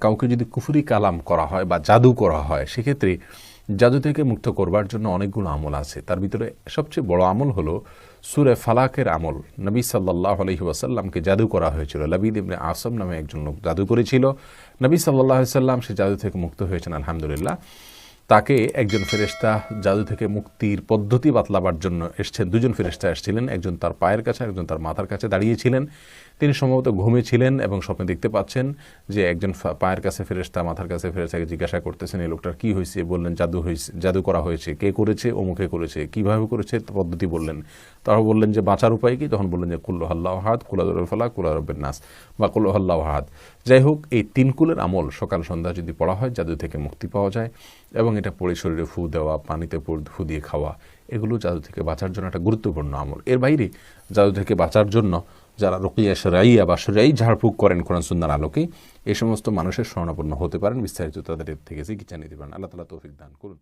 কাউকে যদি কুফুরি কালাম করা হয় বা জাদু করা হয়, সেক্ষেত্রে জাদু থেকে মুক্ত করবার জন্য অনেকগুলো আমল আছে। তার ভিতরে সবচেয়ে বড় আমল হলো সুরে ফালাকের আমল। নবী সাল্লাহ আলহি ওয়াসাল্লামকে জাদু করা হয়েছিল। লাবিদ ইবনে আসম নামে একজন লোক জাদু করেছিল। নবী সাল্লাহ সাল্লাম সে জাদু থেকে মুক্ত হয়েছেন, আলহামদুলিল্লাহ। তাকে একজন ফেরেশতা জাদু থেকে মুক্তির পদ্ধতি বাতলাবার জন্য এসছেন। দুজন ফেরেশতা এসেছিলেন। একজন তার পায়ের কাছে, একজন তার মাথার কাছে দাঁড়িয়েছিলেন। তিনি সম্ভবত ঘুমেছিলেন এবং স্বপ্নে দেখতে পাচ্ছেন যে একজন পায়ের কাছে ফেরেশতা, মাথার কাছে ফেরেশতাকে জিজ্ঞাসা করতেছেন, এই লোকটার কি হয়েছে বললেন, জাদু হয়েছে জাদু করা হয়েছে। কে করেছে অমুকে করেছে? কীভাবে করেছে? পদ্ধতি বললেন। তারপর বললেন যে, বাঁচার উপায় কি? তখন বললেন যে কুল্লু হাল্লাহ হাত কুলাদুল ফালা কুলা রব্বের নাস বা কুল্লু হাল্লাহ হাত যাই হোক, এই তিন কুলের আমল সকাল সন্ধ্যা যদি পড়া হয়, জাদু থেকে মুক্তি পাওয়া যায় এবং এটা পরে শরীরে ফু দেওয়া, পানিতে ফু দিয়ে খাওয়া, এগুলো জাদু থেকে বাঁচার জন্য একটা গুরুত্বপূর্ণ আমল। এর বাইরে, জাদু থেকে বাঁচার জন্য যারা রুকিয়া সরাইয়া বা সরাই ঝাড়ফুঁক করেন কোরআন সুন্দর আলোকে এই সমস্ত মানুষের স্মরণাপন্ন হতে পারেন। বিস্তারিত তাদের থেকে চিকিৎসা নিতে পারেন। আল্লাহ তালা তৌফিক দান করুন।